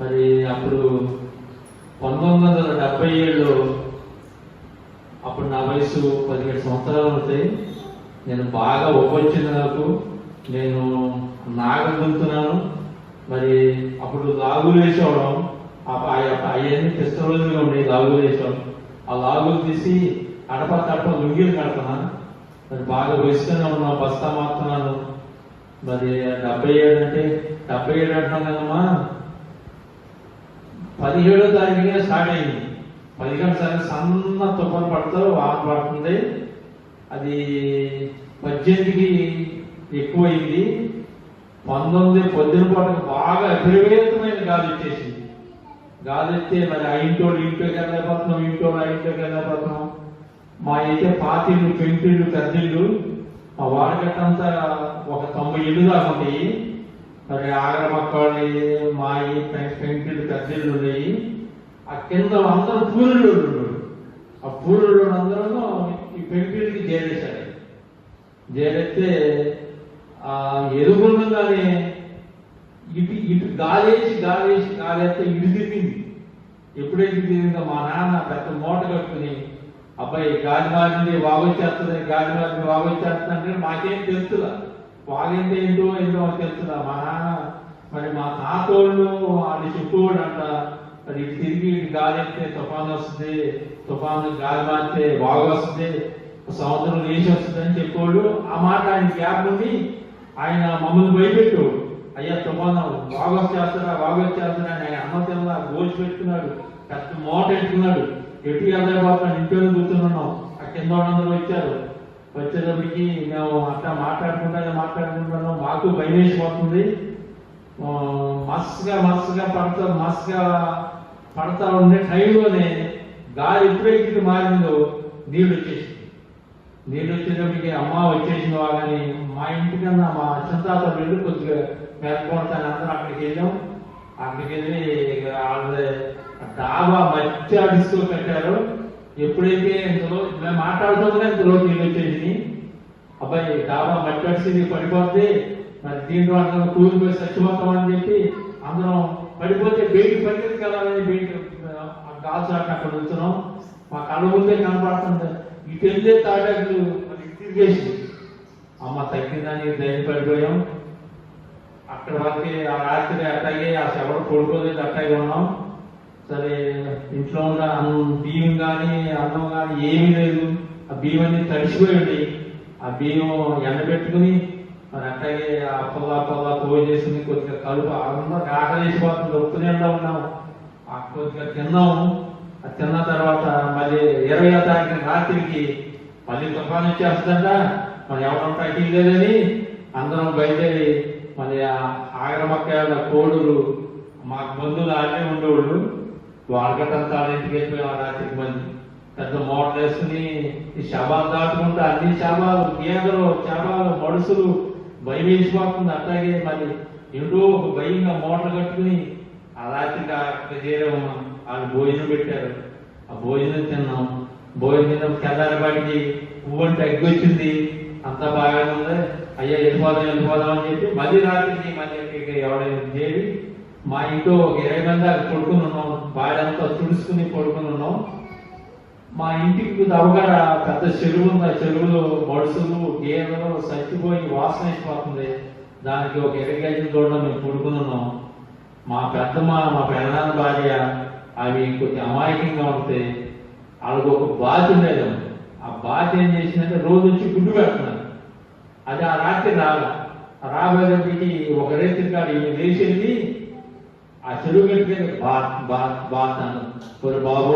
మరి అప్పుడు పంతొమ్మిది వందల డెబ్బై ఏడులో అప్పుడు నా వయసు పదిహేడు సంవత్సరాలు ఉంటాయి నేను బాగా ఒప్పొచ్చింది నాకు. నేను నాగం దుంతున్నాను మరి అప్పుడు లాగులు వేసేవాళ్ళం. అవన్నీ టెస్ట్ ఉండే లాగులు వేసాం ఆ లాగులు తీసి అడప తడప లుంగీలు కడుతున్నా. మరి బాగా వయసుగానే ఉన్నా బస్తా మారుతున్నాను. మరి డెబ్బై ఏడు అంటే డెబ్బై ఏడు అంటున్నాం కదమ్మా. పదిహేడో తారీఖునే స్టార్ట్ అయింది. పదిహేడు సార్లు సన్న తుఫాన్ పడుతూ వాన పడుతుంది అది పద్దెనిమిదికి ఎక్కువైంది. పంతొమ్మిది పొద్దున పాటు బాగా విపరీతమైన గాలి వచ్చేసింది. గాలి వస్తే మరి ఆ ఇంట్లో ఇంట్లోకి వెళ్ళలేకపోతున్నాం ఇంట్లో ఆ ఇంట్లోకి వెళ్ళలేకపోతున్నాం మా అయితే పాతిళ్ళు పెంటిళ్ళు పెద్దిళ్ళు మా వాడగట్టంతా ఒక తొంభై ఇళ్ళు దాకా ఉంటాయి. మరి ఆగరమక్కడి మా ఈ పెంటిళ్ళు పెద్దిళ్ళు ఉన్నాయి. ఆ కింద అందరూ పూరులు ఆ పూరులు అందరూ ఈ పెంటిళ్ళకి చేరేశారు చేరితే ఆ ఎదుగుండగానే ఇటు ఇటు గాలేసి గాలేసి గాలేస్తే ఇటు తిరిగింది. ఎప్పుడైతే తిరిగిందో మా నాన్న పెద్ద మూట కట్టుకుని అబ్బాయి గాలి మారింది వాగొచ్చేస్తుంది గాలి మారింది వాగొచ్చేస్తుంది అంటే మాకేం తెలుసులా క్వాలిటీ ఏంటో ఏంటో మాకు తెలుసులా మా మరి మా తాతోళ్ళు వాళ్ళు చెప్పుకోడు అంట మరి తిరిగి ఇటు గాలి ఎత్తే తుఫాను వస్తుంది. తుఫాను గాలి మారితే బాగా వస్తుంది. సముద్రం లేచి వస్తుంది అని చెప్పాడు ఆ మాట ఆయన గ్యాప్ ఉంది. ఆయన మమ్మల్ని భయపెట్టు అయ్యా తుఫాను బాగా చేస్తాడా బాగా చేస్తాడా అని ఆయన అమ్మ తెల్ల గోల్చి పెట్టుకున్నాడు. పెద్ద మోట పెట్టుకున్నాడు ఎటు వెళ్ళకపోతున్నాడు ఇంట్లో ఉన్నాం. ఆ కింద వాళ్ళందరూ వచ్చారు. వచ్చేటప్పటికి మేము అట్లా మాట్లాడుకుంటానే మాట్లాడుకుంటున్నాం. మాకు భయం వేసిపోతుంది మస్తుగా మస్తుగా పడతా మస్తుగా పడతా ఉండే టైంలోనే గాలి ఎప్పుడైతే మారిందో నీళ్ళు వచ్చేసింది. నీళ్ళు వచ్చేటప్పటికి అమ్మ వచ్చేసిన వాళ్ళని. మా ఇంటికన్నా మా చింతాత వెళ్ళి కొద్దిగా మేల్కొడతాను అందరం అక్కడికి వెళ్ళాం. అక్కడికి వెళ్ళి ఇక వాళ్ళ డాబా మధ్య అడుస్తూ కట్టారు ఎప్పుడైతే ఇంతలో మేము మాట్లాడుతుండగా ఇంతలో నీళ్ళు వచ్చేసింది అబ్బాయి డాబా మట్టి అడిసింది పడిపోద్ది మరి దీంట్లో అందరం కూలిపోయి చచ్చిపోతాం అని చెప్పి అందరం పడిపోతే బయటికి పడిపోయింది కదా అని బయట కాల్చాట అక్కడ ఉంచున్నాం మా కళ్ళ ముందే కనపడుతుంది. ఇటు వెళ్ళే తాటాకు మరి తిరిగేసి అమ్మ తగ్గిందని ధైర్యం పడిపోయాం. అక్కడ వరకే ఆ రాత్రి అట్టాగే ఆ శవరు పడుకోలేదు అట్టాగే ఉన్నాం. సరే ఇంట్లో ఉన్న బియ్యం కానీ అన్నం కానీ ఏమీ లేదు. ఆ బియ్యం అన్ని తడిసిపోయింది ఆ బియ్యం ఎండబెట్టుకుని మరి అట్లాగే ఆ పొల్ల పొల్ల పోయి చేసుకుని కొద్దిగా కలుపు అందరికి ఆకలి వేసిపోతుంది ఒప్పునేలా ఉన్నాము. ఆ కొద్దిగా తిన్నాం ఆ తిన్న తర్వాత మళ్ళీ ఇరవై తారీఖు రాత్రికి మళ్ళీ తుఫాన్ వచ్చేస్తుందంట. మరి ఎవరం ప్యాకింగ్ లేదని అందరం బయలుదేరి మరి ఆ ఆగరమక్కల కోడులు మాకు బంధువులు ఆడే ఉండేవాళ్ళు. వాళ్ళకంతా ఇంటికి వెళ్ళిపోయి ఆ రాత్రికి మంది పెద్ద మోటర్ వేసుకుని ఈ శవాలు దాటుకుంటూ అన్ని శవాలు గేదలు శవాలు మడుసులు భయం వేసిపోతుంది అట్లాగే మరి ఏంటో ఒక భయంగా మోటార్ కట్టుకుని ఆ రాత్రికి అక్కడ చేరాము వాళ్ళు భోజనం పెట్టారు. ఆ భోజనం తిన్నాం. భోజనం తిన్నాం తెల్లారిపాటికి పువ్వంటే అంటే ఎగ్గొచ్చింది. అంతా బాగానే ఉంది. అయ్యా వెళ్ళిపోదాం వెళ్ళిపోదాం అని చెప్పి మళ్ళీ రాత్రికి మళ్ళీ ఎవడైనా చేరి మా ఇంట్లో ఒక ఇరవై మంది అక్కడ కొడుకుని ఉన్నాం. బాడంతా తుడుచుకుని పడుకుని ఉన్నాం. మా ఇంటికి దవగడ పెద్ద చెరువు ఉంది. ఆ చెరువులో మడుసులు గేదెలు చచ్చిపోయి వాసన అయిపోతుంది. దానికి ఒక ఇరగైదు చూడడం మేము పడుకున్నాం మా పెద్దమ్మ మా పెదనాన్న భార్య అవి కొంచెం అమాయకంగా ఉంటే వాళ్ళకి ఒక బాధ ఉండేది. ఆ బాధ ఏం చేసిందంటే రోజు వచ్చి గుడ్డు పెడుతున్నారు. అది ఆ రాత్రి రాల. రాబోయేటప్పటికి ఒక రేత్రి కాదు ఈయన లేచింది ఆ చెరువు గట్టుకెళ్ళి బాత్ బాత్ మరి బాబు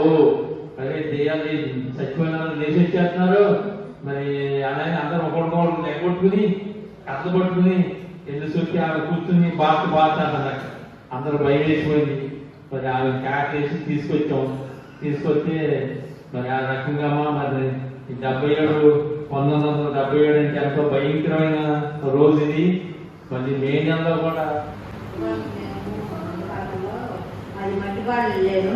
అరే దేయాలి చచ్చిపోయిన వాళ్ళు మరి అలాగే అందరూ ఒకరికొకరు ఎగ్గొట్టుకుని కథ పట్టుకుని ఎందుకు చుట్టి ఆమె కూర్చుని బాత్ బాత అన్నారు అందరూ భయం వేసిపోయింది మరి ఆమె క్యాట్ వేసి తీసుకొచ్చాం. తీసుకొస్తే మరి ఆ రకంగా మరి ఈ డెబ్బై ఏడు పంతొమ్మిది వందల డెబ్బై ఏడు అంటే ఎంతో భయంకరమైన రోజు ఇది. మళ్ళీ మే నెలలో కూడా. అది మట్టిపాడు లేదు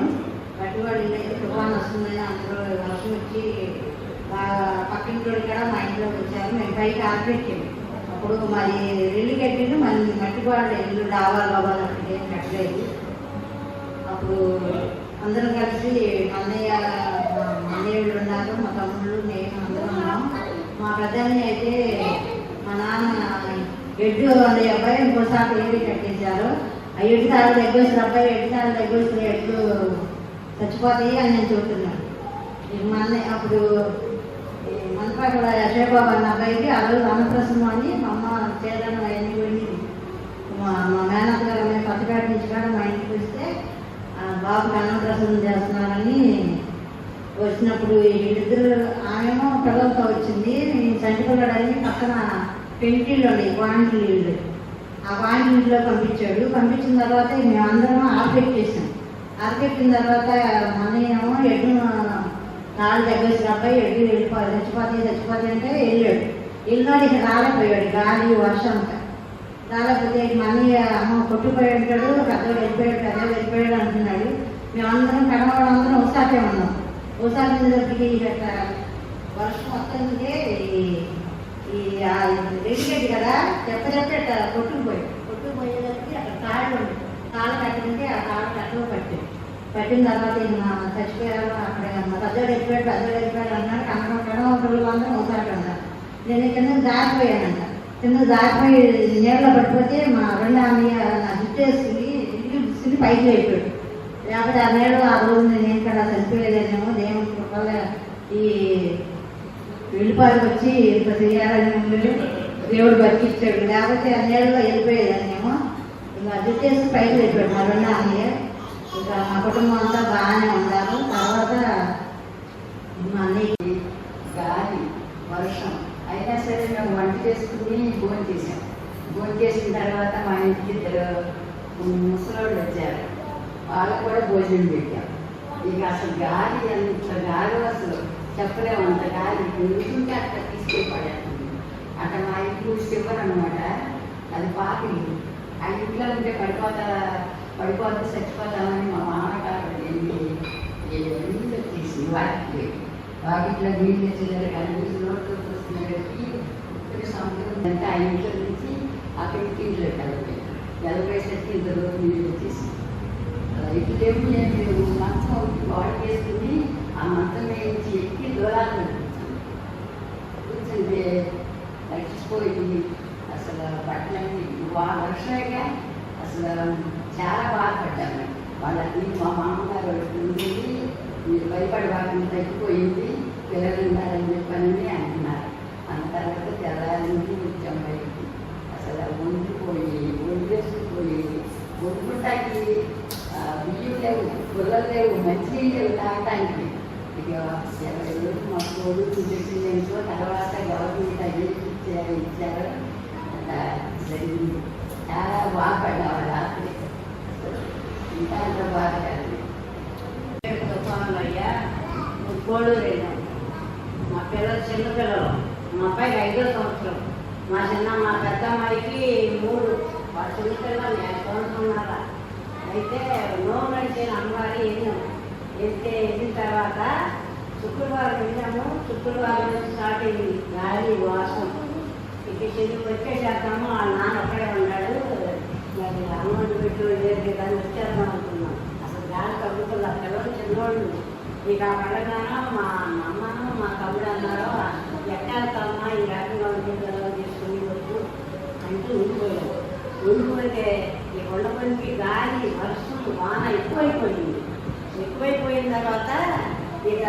మట్టిపాడు లేదు తుఫాన్ వస్తుందని అందరూ వర్షం వచ్చి బాగా పక్కింటి కూడా మా ఇంట్లోకి వచ్చారు. మేము పైకి ఆపెట్టాము అప్పుడు మరి ఇల్లు కట్టిండు మళ్ళీ మట్టిపాడు ఇల్లు రావాలి బాబాలు అక్కడికి ఏం కట్టలేదు. అప్పుడు అందరం కలిసి మా అన్నయ్య మా అన్నయ్యలు ఉన్నారు మా తమ్ముళ్ళు నేను అందరం ఉన్నాం. మా పెద్దని అయితే మా నాన్న ఎడ్డు అనే అబ్బాయి ఇంకోసారి ఏది కట్టించారు ఆ ఎడ్డు తాళ దగ్గర వచ్చిన అబ్బాయి ఎడ్డు తాళ దగ్గర వచ్చిన ఎడ్లు చచ్చిపోతాయి అని నేను చెబుతున్నాను మన మా అన్నయ్య అప్పుడు మనపాకల అన్న అబ్బాయికి ఆ రోజు అన్నప్రసన్నం అని మా అమ్మ చేయాలని అవన్నీ వెళ్ళి మా మా మేనత్త గారు అమ్మాయి కొత్తపేట నుంచి కూడా మా ఇంటికి వస్తే ఆ బాబుకి అన్నప్రసన్నం చేస్తున్నారని వచ్చినప్పుడు వీళ్ళిద్దరు ఆమెమో పిల్లలతో వచ్చింది నేను చంటిపిల్లడని పక్కన పెంకిళ్ళు ఉన్నాయి వాంటి ఇల్లు ఆ పాయింట్ ఇంట్లో పంపించాడు. పంపించిన తర్వాత మేమందరం ఆర్కెట్టేసాం ఆర్కెట్టిన తర్వాత మనయేమో ఎడ్డు తాళ్ళు దగ్గర అబ్బాయి ఎడ్డు వెళ్ళిపోయి చచ్చిపోతే చచ్చిపోతే అంటే వెళ్ళాడు. వెళ్ళినాడు ఇక రాలేకపోయాడు. గాలి వర్షం రాలేకపోతే మనీ అమ్మ కొట్టుపోయి ఉంటాడు. పెద్దవాడు వెళ్ళిపోయాడు పెద్దవాడు వెళ్ళిపోయాడు అంటున్నాడు. మేమందరం కడవాళ్ళందరం ఒకసారి ఉన్నాం ఒకసారి దగ్గరికి ఇక వర్షం వస్తుంటే ఈ ఈ కదా చెప్ప చెప్పి అట్లా కొట్టుకుపోయి కొట్టుకుపోయేదానికి అక్కడ తాళ్ళు ఉంది తాళ్ళు కట్టింటే ఆ తాళ్ళు కట్టలో పట్టింది పట్టిన తర్వాత మా చచ్చిపోయారు అక్కడ మా పెద్దోడు వెళ్ళిపోయాడు పెద్దోడు వెళ్ళిపోయాడు అన్నాడు అన్నం కడవ పిల్లలు అందరం ఒకసారి అన్నారు నేను కింద దారిపోయానంట కింద దారిపోయి నీళ్ళలో పడిపోతే మా రెండు అన్నయ్య నా జుట్టు వేసుకుని ఇల్లు విసిరి పైకి వెళ్ళిపోయాడు లేకపోతే ఆ నేడు ఆ రోజు నేను ఇక్కడ చనిపోయేదేమో దేవుని కృపల్ల ఈ వెళ్ళిపోయి వచ్చి ఇంత చేయాలని ఉండదు దేవుడు బతికిచ్చాడు. లేకపోతే అన్నేళ్ళలో నీళ్ళలో వెళ్ళిపోయేదాన్నేమో ఇంకా జుట్టు చేసి పైకి వెళ్ళిపోయాడు మరొన్న అన్నయ్య. ఇంకా మా కుటుంబం అంతా బాగానే ఉన్నారు. తర్వాత మా అన్నయ్య గాలి వర్షం అయినా సరే మేము వంట చేసుకుని భోజనం చేసాం భోజనం చేసిన తర్వాత మా ఇంటికి ఇద్దరు ముసలోళ్ళు వచ్చారు. వాళ్ళకు కూడా భోజనం పెట్టాం. ఇక అసలు గాలి ఎంత గాలి అసలు. చెప్పలేము అంత గాలి నిలుచుంటే అక్కడ తీసుకెళ్ళి అక్కడ మా ఇంట్లో శివర్ అనమాట అది పాత ఆ ఇంట్లో ఉంటే పడిపోతా పడిపోతే చచ్చిపోతామని మా మామగారు వెళ్ళి నీళ్ళు వాటికి? వాటిలో నీళ్ళు వచ్చేదారు కనిపించి నోట్లో చూస్తున్నారు సముద్రం అంటే ఆ ఇంట్లో నుంచి అక్కడికి ఇంట్లో కలిపాయి కలిపేసరికి ఇద్దరు రోజు నీళ్ళు వచ్చేసి. ఇట్లేమి నేను మంచం వాడి చేసుకుని ఆ మంచం వేయించి ఎక్కి దూరాలు కూర్చుంటే అసలు బట్టలన్నీ వా వర్షమేగా అసలు చాలా బాధపడ్డాను వాళ్ళకి మా మామగారు ఉంది మీరు భయపడి వాళ్ళని తగ్గిపోయింది పిల్లలు ఉన్నారని చెప్పని అంటున్నారు. అన్న తర్వాత తెల్లారి నుంచి వచ్చాం బయటికి. అసలు వండిపోయి వండేసుకుపోయి వండుకుంటానికి బియ్యం లేవు పుల్లలు లేవు మంచి లేవు తాగటానికి. మా తర్వాత గవర్నమెంట్ అవి ఇచ్చారు ఇచ్చారు జరిగింది చాలా బాధపడ్డాము రాత్రి ఇంకా అంత బాధ కలిగింది అయ్యా వెళ్ళాం మా పిల్లలు చిన్న పిల్లలు మా అబ్బాయికి ఐదో సంవత్సరం మా చిన్న మా పెద్ద అమ్మాయికి మూడు వాళ్ళ చిన్న పిల్లలు నేను అయితే నోము నడిచిన అమ్మవారి వెళ్ళాము వెళ్తే వెళ్ళిన తర్వాత శుక్రవారం వెళ్ళాము శుక్రవారం స్టార్ట్ అయింది గాలి వాసం ఇక చెల్లి వచ్చేసేద్దాము ఆ నాన్న అక్కడే ఉన్నాడు. మరి అమ్మని పెట్టు లేదు దాన్ని వచ్చేద్దాం అనుకున్నాం అసలు గాలి తగ్గుతుంది ఆ పిల్లలు చిన్నోళ్ళు. ఇక ఆ పడగాన మా అమ్మ మా తమ్ముడు అన్నారు ఎక్కాలమ్మా ఈ రకంగా ఉంటే పిల్లలు చేసుకుని వద్దు అంటూ ఉండిపోయాడు ఉండిపోతే ఈ కొండపనికి గాలి వర్షం వాన ఎక్కువైపోయింది. ఎక్కువైపోయిన తర్వాత ఇక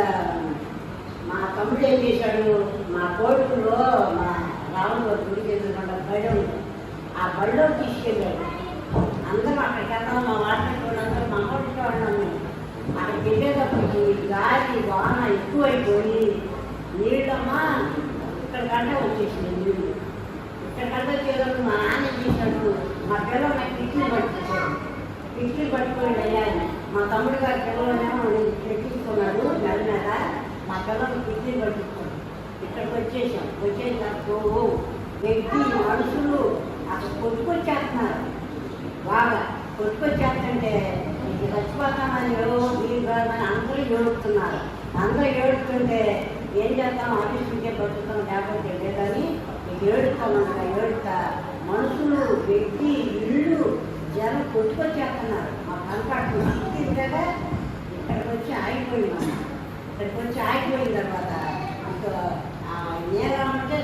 మా తమ్ముడు ఏం చేశాడు మా కోడుకులో మా రాముడు గుడి వెళ్ళకుండా బడి ఆ బడిలో తీసుకెళ్ళాడు. అందరం అక్కడికి వెళ్తాం మా వాటితో మా కోటితో ఉన్నాము అక్కడికి వెళ్ళేటప్పటికి గాలి వాన ఎక్కువైపోయి నీళ్ళమ్మా ఇక్కడ కంటే వచ్చేసింది నీళ్ళు. ఇక్కడ కంటే మా నాన్న చేశాడు మా పిల్లలు నాకు కిటికీ పట్టుకొచ్చాడు కిట్లు పట్టుకొని అయ్యాను మా తమ్ముడు గారి పిల్లలనేమో పెట్టించుకున్నాడు నెల మీద మా పిల్లలు కిడ్నీ పట్టించుకున్నాడు ఇక్కడికి వచ్చేసాం. వచ్చేసిన తర్వాత ఓ. వ్యక్తి మనుషులు అక్కడ కొట్టుకొచ్చేస్తున్నారు. బాగా కొట్టుకొచ్చేస్తుంటే ఇది చచ్చిపోతామని ఏవో మీరు కాదని అందరూ ఏడుపుతున్నారు. అందరూ ఏడుపుతుంటే ఏం చేస్తాం? ఆఫీస్ పట్టుకుని లేకపోతే లేదని ఏడుస్తామన్నమాట ఏడుతా మనుషులు వ్యక్తి ఇల్లు జనం కొట్టుకొచ్చేస్తున్నారు. మా కనపడుతున్నాం కదా ఇక్కడికి వచ్చి ఆగిపోయినాం ఇక్కడికి వచ్చి ఆగిపోయిన తర్వాత ఇంకా ఆ అంటే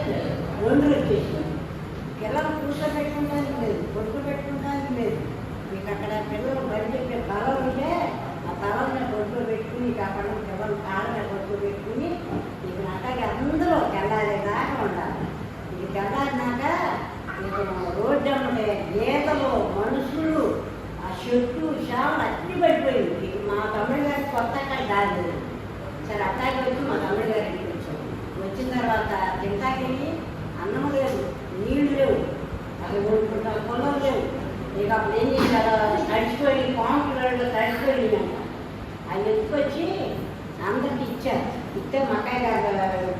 రెండు వచ్చేసింది పిల్లలు కూర్చోబెట్టుకుంటానికి లేదు కొడుకు పెట్టుకుంటానికి లేదు మీకు అక్కడ పిల్లలు బయట చెప్పే ఉంటే ఆ తలని కొడుకు పెట్టుకుని అక్కడ పిల్లలు కొడుకు పెట్టుకుని మీకు అట్లాగే అందరూ తెల్లారే దాకా ఉండాలి మీకు తెల్లారినాక ఇక రోడ్డు గీతలు చెట్టు చాలా అన్ని పడిపోయింది. మా తమిళ గారికి కొత్త దారి సరే అట్లాగే వచ్చి మా తమిళ గారికి ఇంటికి వచ్చాం వచ్చిన తర్వాత తింటాకెళ్ళి అన్నం లేదు నీళ్ళు లేవు. అది కొనుక్కుంటా పొలం లేవు. ఇక అప్పుడు ఏం చేశారు తడిచిపోయి కాంపులలో తడిచిపోయి అవి ఎత్తుకొచ్చి అందరికి ఇచ్చారు. ఇస్తే మకాయ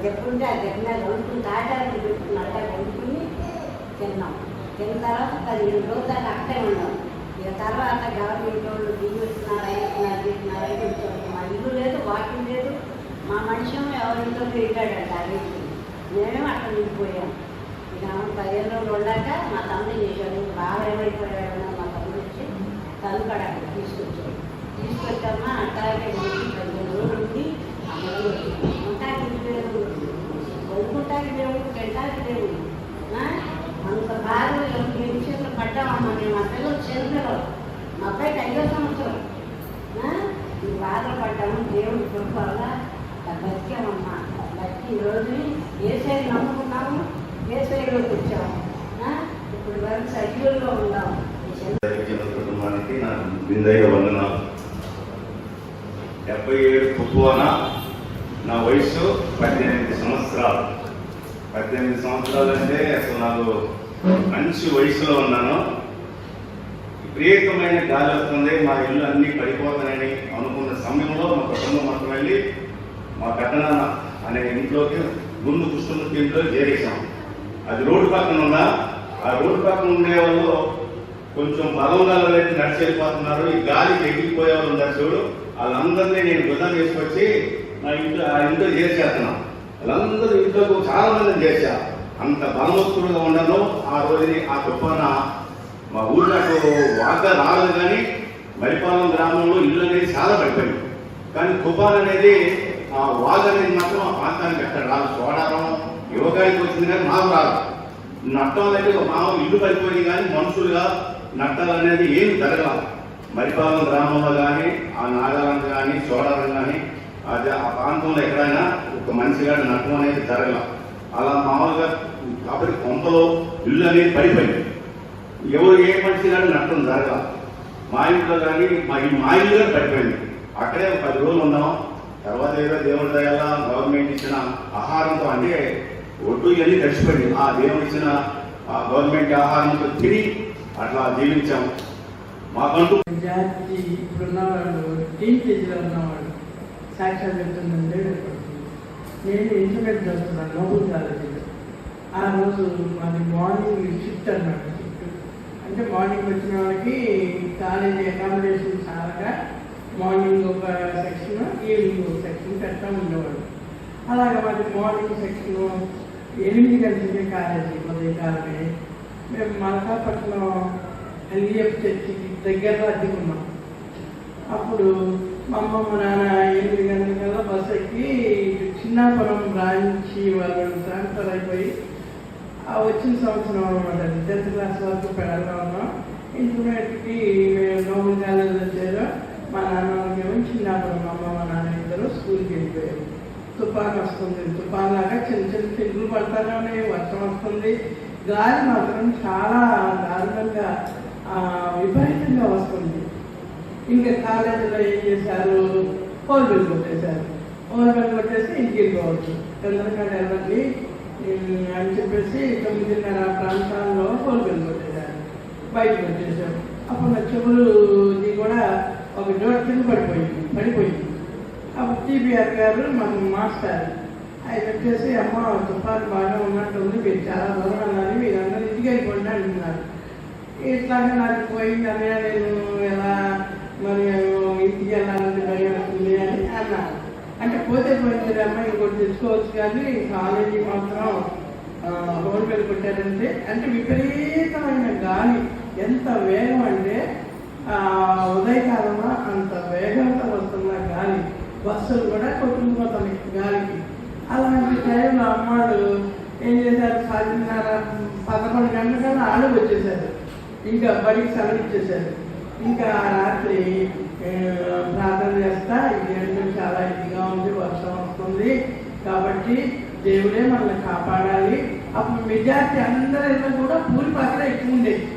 చెప్పుంటే ఆ దగ్గర మీద వండుకుని తాటానికి పెట్టుకుని అట్లా వండుకుని తిన్నాం. తిన్న తర్వాత పదిహేను రోజులు అక్కడే ఉన్నాం. ఇక తర్వాత గవర్నమెంట్ వాళ్ళు బిల్లు వస్తున్నారు అయిస్తున్నారు తింటున్నారు అయిపోతున్నారు మా ఇల్లు లేదు వాకింగ్ లేదు. మా మనిషి ఎవరింట్లో తిరిగాడంట అడిగి మేమేమో అక్కడ ఉండిపోయాం ఇక పదిహేను రోజులు ఉండాక మా తమ్ముడు చేశాడు? బాగా ఏమైపోయాడు మా తమ్ముడు వచ్చి తనుకడ తీసుకొచ్చాడు. తీసుకొచ్చామా? అట్లాగే పదిహేను రోజులు ఉంది. అమ్మలు ఉంటాకి దేవుడు. కొనుక్కుంటాకి దేవుడు పెట్టాకి దేవుడు. అంత బాగా విషయంలో పడ్డామమ్మా మేము మా పిల్లలు చిన్నపిల్లలు మా అబ్బాయికి ఐదో సంవత్సరం. ఆ? బాధలు పడ్డాము దేవుడి కృప వల్ల బతికామమ్మా. బతికి ఈ రోజు ఏసై నమ్ముకున్నాము ఏసైలోకి వచ్చాము. ఇప్పుడు వరకు సజీవుల్లో ఉన్నాము. కుటుంబానికి నా వందనాలు. డెబ్బై ఏడు పువ్వున నా వయసు పద్దెనిమిది సంవత్సరాలు. పద్దెనిమిది సంవత్సరాలు అంటే అసలు నాకు మంచి వయసులో ఉన్నాను. విపరీతమైన గాలి వస్తుంది మా ఇల్లు అన్ని పడిపోతాయని అనుకున్న సమయంలో మా కుటుంబం మొత్తం వెళ్ళి మా కట్టనాన్న అనే ఇంట్లోకి గుండు కుష్ఠమూర్తి ఇంట్లో చేరేసాం అది రోడ్డు పక్కన ఉన్నా ఆ రోడ్డు పక్కన ఉండే వాళ్ళు కొంచెం బలం గలవైతే నడిచి వెళ్ళిపోతున్నారు. ఈ గాలికి ఎగిరిపోయే వాళ్ళు ఉన్నారు చూడు. వాళ్ళందరినీ నేను బుధం తీసుకొచ్చి నా ఇంట్లో ఆ ఇంట్లో చేసేస్తున్నాను వాళ్ళందరూ ఇంట్లో చాలా మందిని చేశా అంత బలవస్తుడుగా ఉండను ఆ రోజుని ఆ తుఫాన మా ఊళ్ళో నాకు వాక రాలేదు కానీ మరిపాలెం గ్రామంలో ఇల్లు అనేది చాలా పడిపోయింది. కానీ తుఫాన్ అనేది ఆ వాగ అనేది మాత్రం ఆ ప్రాంతానికి అక్కడ రాదు. చోడారం యువకానికి వచ్చింది కానీ మాకు రాదు. నట్టం అనేది మామూలు ఇల్లు పడిపోయింది కానీ మనుషులుగా నట్టాలు అనేది ఏమి జరగదు మరిపాలెం గ్రామంలో కానీ ఆ నాగాలం కానీ సోడారం కానీ అది ఆ ప్రాంతంలో ఎక్కడైనా ఒక మనిషి గారి నట్టం అనేది జరగల. అలా మామూలుగా కాబట్టి కొంపలో ఇల్లు అనేది పడిపోయింది. ఎవరు ఏ మనిషి కానీ నష్టం జరగల? మా ఇంట్లో కానీ మా ఈ మా ఇల్లు కానీ పడిపోయింది. అక్కడే పది రోజులు ఉన్నాం తర్వాత ఏదో దేవుడి దయాల గవర్నమెంట్ ఇచ్చిన ఆహారంతో అంటే ఒడ్డు ఇవన్నీ కలిసిపోయింది ఆ దేవుడు ఇచ్చిన ఆ గవర్నమెంట్ ఆహారంతో తిని అట్లా జీవించాం. మాకంటూ జాతి ఇప్పుడున్నవాళ్ళు టీన్ ఉన్నవాళ్ళు చెప్తుందంటే నేను ఇంటర్మీడియట్ చేస్తున్నాను నోబుల్ కాలేజీలో ఆ రోజు మాది మార్నింగ్ షిఫ్ట్ అన్నమాట షిఫ్ట్ అంటే మార్నింగ్ వచ్చిన వాళ్ళకి కాలేజీ అకామిడేషన్ చాలగా మార్నింగ్ ఒక సెక్షన్ ఈవినింగ్ ఒక సెక్షన్ పెడతా ఉండేవాడు. అలాగే మాది మార్నింగ్ సెక్షన్ ఎనిమిది గంటలకి కాలేజీ ఉదయకాలమే మేము మలకాపట్నం ఎల్ఈఎఫ్ చర్చికి దగ్గరలో అద్దెకున్నాం. అప్పుడు మా అమ్మమ్మ మా నాన్న ఎనిమిది కదా బస్ ఎక్కి చిన్నాపురం బ్రాంచి వాళ్ళు ట్రాన్స్ఫర్ అయిపోయి ఆ వచ్చిన సంవత్సరం అనమాట టెన్త్ క్లాస్ వరకు పెడగా ఉన్నాం ఇంటర్మీడియట్కి మేము నోబెల్ కాలేజ్ వచ్చారు మా నాన్న మేము చిన్నాపురం మా అమ్మమ్మ మా నాన్న ఇద్దరు స్కూల్కి వెళ్ళిపోయారు. తుఫాన్ వస్తుంది. తుఫాన్ లాగా చిన్న చిన్న పిల్లలు పడతానే ఉన్నాయి వర్షం వస్తుంది. గాలి మాత్రం చాలా దారుణంగా విపరీతంగా వస్తుంది. ఇంకా కాలేజీలో ఏం చేశారు? హోల్ బిల్ కొట్టేశారు. హోల్ బిల్ కొట్టేసి ఇంటికి వెళ్ళిపోవచ్చు తొందరగా ఎవరికి అని చెప్పేసి తొమ్మిదిన్నర ప్రాంతాల్లో హోల్ బిల్ కొట్టేశారు. బయటకు వచ్చేసాం అప్పుడు నా చెవులుది కూడా ఒక డోర్ కింద పడిపోయింది పడిపోయింది. అప్పుడు టీబీఆర్ గారు మాకు మాస్టర్. ఆయన వచ్చేసి అమ్మ తుఫాను బాగా ఉన్నట్టుంది మీరు చాలా దూరం అన్నారు మీరు అందరూ ఇంటికి వెళ్ళిపోండి అంటున్నారు. ఇట్లాగే నాకు పోయింది అన్నయ్య నేను ఎలా మరి ఇంటికి వెళ్ళాలని భయం అవుతుంది అని అన్నారు అంటే పోతే పోయింది అమ్మ ఇంకోటి తెచ్చుకోవచ్చు కానీ కాలేజీ మాత్రం రోడ్డు మీద అంటే విపరీతమైన గాలి. ఎంత వేగం అంటే ఉదయకాలమా అంత వేగంతో వస్తున్న గాలి. బస్సులు కూడా కొట్టుకుపోతున్నాయి గాలికి. అలాంటి టైంలో అమ్మాడు ఏం చేశారు? పదిన్నర పదకొండు గంటల ఆడు వచ్చేసారు ఇంకా బడికి సెలవిచ్చేసారు ఇంకా రాత్రి ప్రార్థన చేస్తా. ఇది చాలా ఇదిగా ఉంది వర్షం వస్తుంది. కాబట్టి దేవుడే మనల్ని కాపాడాలి. అప్పుడు మెజార్టీ అందరిలో కూడా పూరి పాత్ర ఎక్కువ ఉండేవి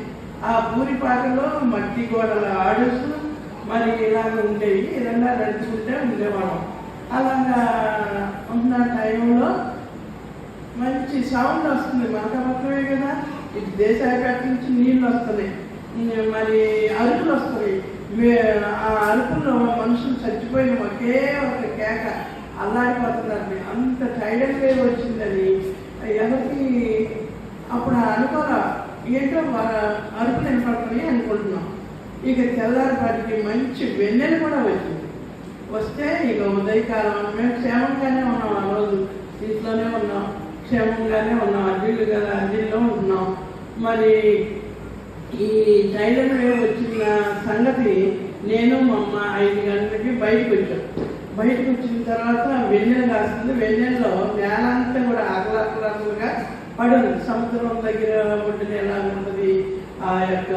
ఆ పూరి పాత్రలో మట్టి గోడలు ఆడుస్తూ మరి ఇలాగ ఉండేవి. ఏదన్నా నడుచుకుంటే ఉండేవాళ్ళం. అలాగా ఉన్న టైంలో మంచి సౌండ్ వస్తుంది. మనకు మాత్రమే కదా. ఇటు దేశాయపేట నుంచి నీళ్ళు వస్తున్నాయి మరి అరుపులు వస్తాయి. ఆ అరుపులో మనుషులు చచ్చిపోయిన ఒకే ఒక కేక అల్లాడిపోతున్నారు అంత టైడల్ వేవ్ వచ్చిందని ఎవరికి అప్పుడు అనుకోరా ఏంటో అరుపులు వినపడుతున్నాయి అనుకుంటున్నాం. ఇక తెల్లారిపాటికి మంచి వెన్నెల కూడా వచ్చింది. వస్తే ఇక ఉదయకాలం మేము క్షేమంగానే ఉన్నాం ఆ రోజు. ఇంట్లోనే ఉన్నాం క్షేమంగానే ఉన్నాం అడ్డీలు కదా అడ్డీల్లో ఉన్నాం. మరి ఈ టైలర్ వేవ్ వచ్చిన సంగతి నేను మా అమ్మ ఐదు గంటలకి బయటకు వచ్చాం. బయటకు వచ్చిన తర్వాత వెన్నెల కాస్తుంది వెన్నెలలో నేల అంతా కూడా ఆకలాకలాకలుగా పడుంది. సముద్రం దగ్గర ఉంటుంది ఎలా ఉంటుంది. ఆ యొక్క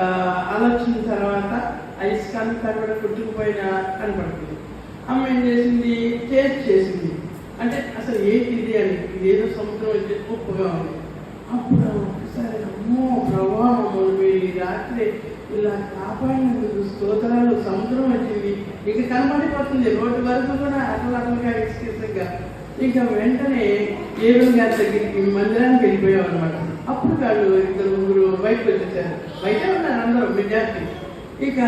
ఆలోచన తర్వాత ఐస్ కూడా కొట్టుకుపోయిన కనపడుతుంది. అమ్మ ఏం చేసింది? టేస్ట్ చేసింది. అంటే అసలు ఏంటి ఇది అని ఏదో సముద్రం వచ్చి ఉప్పుగా ఉంది. అప్పుడు ఒకసారి అమ్మో ప్రభా మమ్మల్ని మీరు ఈ రాత్రి ఇలా కాపాడినందుకు స్తోత్రాలు సముద్రం వచ్చింది ఇక కనబడిపోతుంది. రోడ్డు వరకు కూడా అట్లా అట్లుగా ఇసుక ఇక వెంటనే ఏడు గారి దగ్గరికి మందిరానికి వెళ్ళిపోయాం అనమాట అప్పుడు కాదు ఇద్దరు ముగ్గురు బయటకు వచ్చేసారు. బయట ఉన్నారు అందరూ విద్యార్థి ఇక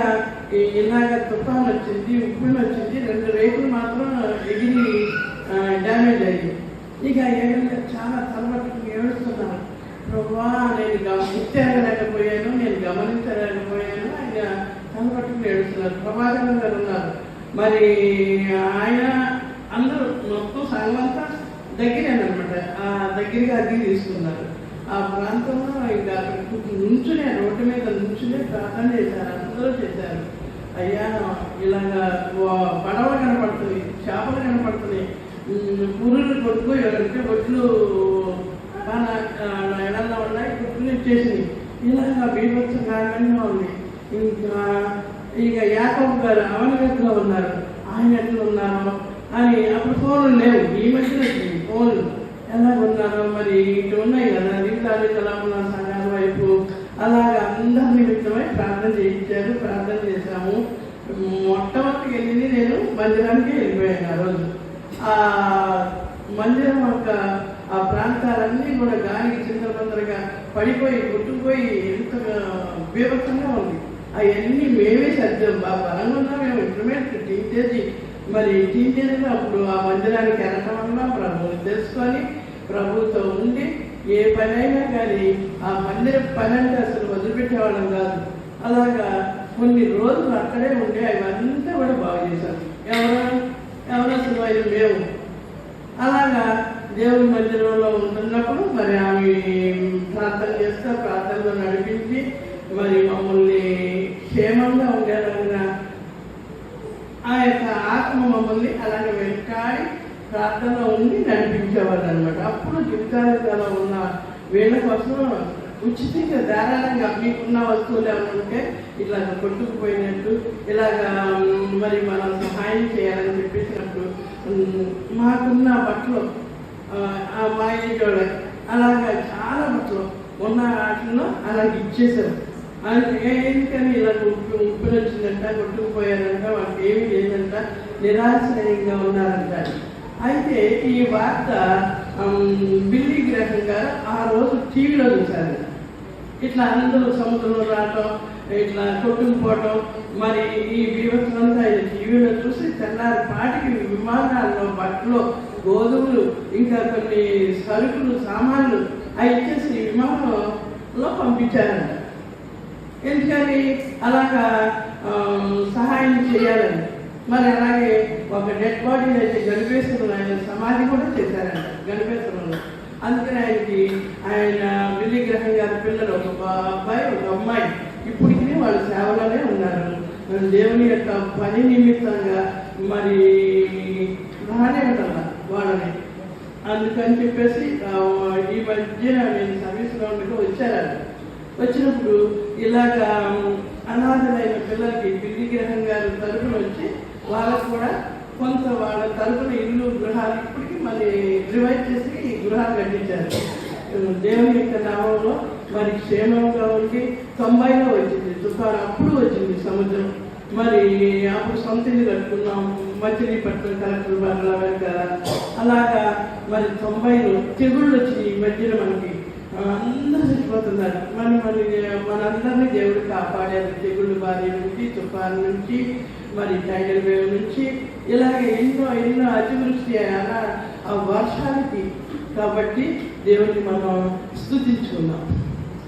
ఇలాగ తుఫాన్ వచ్చింది ఉప్పులు వచ్చింది రెండు రేపులు మాత్రం ఎగిరి డ్యామేజ్ అయ్యింది ఇక ఏడు చాలా తలబట్టుకుని ఏడుస్తున్నారు. ప్రభా నేను గమనించలేకపోయాను నేను గమనించలేకపోయాను. ఆయన తలబట్టుకుని ఏడుస్తున్నారు. ప్రభాకర్ గారు ఉన్నారు. మరి ఆయన అందరూ మొత్తం సంఘం అంతా దగ్గరేనమాట. ఆ దగ్గరగా అగ్గి తీసుకున్నారు. ఆ ప్రాంతంలో ఇంకా అక్కడ నుంచునే రోడ్డు మీద నుంచునే ప్రార్థన చేశారు. అందరూ చేశారు. అయ్యా ఇలాగా పడవలు పడవ కనపడుతుంది చేపలు కనపడుతున్నాయి. పురుగులు పురులు కొట్టుకు అంటే ఒడ్లు నా ఎడల్లో ఉన్నాయి. గుర్తులు ఇచ్చేసినాయి ఇలాగా బీభత్సం కారణంగా ఉంది. ఇంకా ఇక యాకబ్ గారు అవనగతిలో ఉన్నారు. ఆయన ఎట్లా ఉన్నారు అని అప్పుడు ఫోన్లు లేవు. ఈ మధ్యన వచ్చింది ఫోన్లు ఎలా ఉన్నారో మరి ఇటు ఉన్నాయి కదా. దీపాలి కళాపుల సంఘాల వైపు అలాగా అందరి నిమిత్తమై ప్రార్థన చేయించారు. ప్రార్థన చేశాము. మొట్టమొదటికి వెళ్ళింది నేను మందిరానికి వెళ్ళిపోయాను ఆ రోజు. ఆ ప్రాంతాలన్నీ కూడా గాలికి చిందరబందరగా పడిపోయి కొట్టుకుపోయి ఎంత బీభత్సంగా ఉంది. అవన్నీ మేమే సర్దాం బాగా బలంగా ఉన్నా మేము ఇంప్లిమెంట్ టీం చేసి మరి టీం చేసిన అప్పుడు ఆ మందిరానికి వెళ్ళటం వల్ల ప్రభువుని తెలుసుకొని ప్రభుతో ఉండి ఏ పని అయినా కానీ ఆ మందిర పని అంటే అసలు వదిలిపెట్టేవాళ్ళం కాదు. అలాగా కొన్ని రోజులు అక్కడే ఉండి అవన్నీ కూడా బాగు చేశారు. ఎవరు? ఎవరు అసలు మేము. అలాగా దేవుని మందిరంలో ఉంటున్నప్పుడు మరి ఆమె ప్రార్థన చేస్తా ప్రార్థనలో నడిపించి మరి మమ్మల్ని క్షేమంగా ఉండేలాగా ఆ యొక్క ఆత్మ మమ్మల్ని అలాగే వెంటాడి ప్రార్థనలో ఉండి నడిపించేవారు అనమాట అప్పుడు జీవితాలలో ఉన్న వీళ్ళ కోసం ఉచితంగా ధారాళంగా మీకున్న వస్తువులు ఏమైనా ఉంటే ఇట్లా కొట్టుకుపోయినట్టు ఇలాగా మరి మనం సహాయం చేయాలని చెప్పేసినప్పుడు మాకున్న బట్టలు మా ఇంట్లో అలాగా చాలా మొత్తం ఉన్న ఆటల్లో అలాగే ఇచ్చేసారు అది ఎందుకని ఇలా ముప్పు ముప్పులు వచ్చిందంట కొట్టుకుపోయారంట వాళ్ళకి ఏమీ లేదంట నిరాశ్రయంగా ఉన్నారంట అయితే ఈ వార్త బిల్లీ గ్రహం గారు ఆ రోజు టీవీలో చూశారు. ఇట్లా అందరూ సముద్రంలో రావటం ఇట్లా కొట్టుకుపోవటం మరి ఈ బీభత్సంతా టీవీలో చూసి తెల్లారి పాటికి విమానాల్లో బట్టలో గోధుమలు ఇంకా కొన్ని సరుకులు సామాన్లు అవి ఇచ్చేసి విమానంలో పంపించారంట ఎందుకని? అలాగా సహాయం చేయాలని. మరి అలాగే ఒక డెడ్ బాడీని అయితే గణపేశ్వరంలో ఆయన సమాధి కూడా చేశారంట గణపేశ్వరంలో అందుకని ఆయనకి ఆయన బిల్లి గ్రహం గారి పిల్లలు ఒక అబ్బాయి ఒక అమ్మాయి. ఇప్పటికీ వాళ్ళు సేవలోనే ఉన్నారు. దేవుని యొక్క పని నిమిత్తంగా మరి రానే ఉంటారు వాళ్ళని. అందుకని చెప్పేసి ఈ మధ్య నేను సర్వీస్లో ఉండగా వచ్చారు వచ్చినప్పుడు ఇలాగా అనాథలైన పిల్లలకి పిల్లి గ్రహం గారి తరపున వచ్చి వాళ్ళకు కూడా కొంత వాళ్ళ తరపున ఇల్లు గృహాలు ఇప్పటికీ మరి రివైవ్ చేసి ఈ గృహాలు కట్టించారు. దేవుని యొక్క నామంలో మరి క్షేమంగా ఉండి తొంభైలో వచ్చింది తుఫాను అప్పుడు వచ్చింది సముద్రం. మరి అప్పుడు సొంత ఇల్లు కట్టుకున్నాం మచిలీపట్నం కలెక్టర్ బాగా వెనకాల అలాగా మరి తొంభైలో తెగుళ్ళు వచ్చి ఈ మనకి. అందరూ చచ్చిపోతున్నారు మరి మరి మనందరినీ దేవుడు కాపాడారు తెగుళ్ళు బారి నుంచి తుఫాను నుంచి మరి టైగర్ వేవ్ నుంచి. ఇలాగే ఎన్నో ఎన్నో అతివృష్టి అలా ఆ వర్షానికి కాబట్టి దేవుడిని మనం స్థుతించుకున్నాం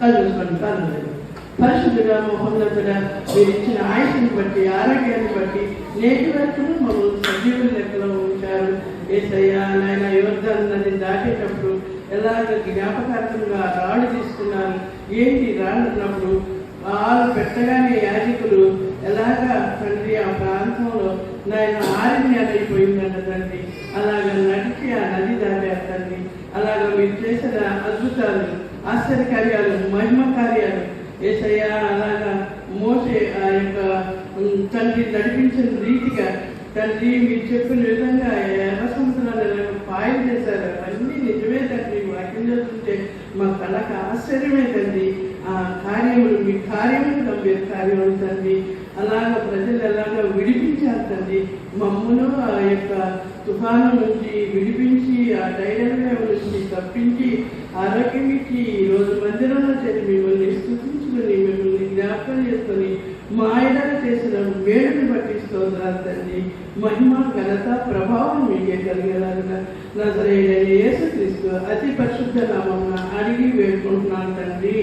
చదువుకోండి చదవలేదు పరిశుద్ధుడా మహోన్నతుడ మీరు ఇచ్చిన ఆయుష్ని బట్టి ఆరోగ్యాన్ని బట్టి నేటి వరకు మమ్మల్ని సజీవుల లెక్కలో ఉంచారు. ఏసయ్యా నాయన యోర్ధన్ నది దాటేటప్పుడు ఎలాగ జ్ఞాపకార్థంగా రాళ్ళు తీసుకున్నారు ఏంటి రాళ్ళున్నప్పుడు? ఆరు పెట్టగానే యాజకులు ఎలాగా తండ్రి ఆ ప్రాంతంలో నాయన ఆరణ్యాలైపోయిందంట తండ్రి. అలాగ నడిచి ఆ నది దాటారు తండ్రి. అలాగ మీరు చేసిన అద్భుతాలు ఆశ్చర్యకార్యాలు మహిమ కార్యాలు ఏసయ్య అలాగా మోసే ఆ యొక్క తండ్రి నడిపించిన రీతిగా తండ్రి మీరు చెప్పిన విధంగా ఎర్ర సముద్రాలు పాయం చేశారు. అవన్నీ నిజమే తండ్రి. వాక్యం చదువుతుంటే మా కళకు ఆశ్చర్యమే తండ్రి. ఆ కార్యములు మీ కార్యములు నమ్మే కార్యములు తండ్రి. అలాగ ప్రజలు ఎలాగ విడిపించారు తండ్రి. మమ్మను ఆ యొక్క తుఫాను నుంచి విడిపించి ఆ డైరెక్ట్ నుంచి తప్పించి ఆరోగ్యం ఇచ్చి ఈ రోజు మందిరంలో చేరి మిమ్మల్ని స్థుతించుకుని మిమ్మల్ని జ్ఞాపకం చేసుకొని మా ఆయన చేసిన మేలును బట్టి స్తోత్రాలు తండ్రి. మహిమ ఘనత ప్రభావం మీకే కలిగేలాగా నజరైన యేసుక్రీస్తు అతి పరిశుద్ధ నామం అడిగి వేడుకుంటున్నాను తండ్రి.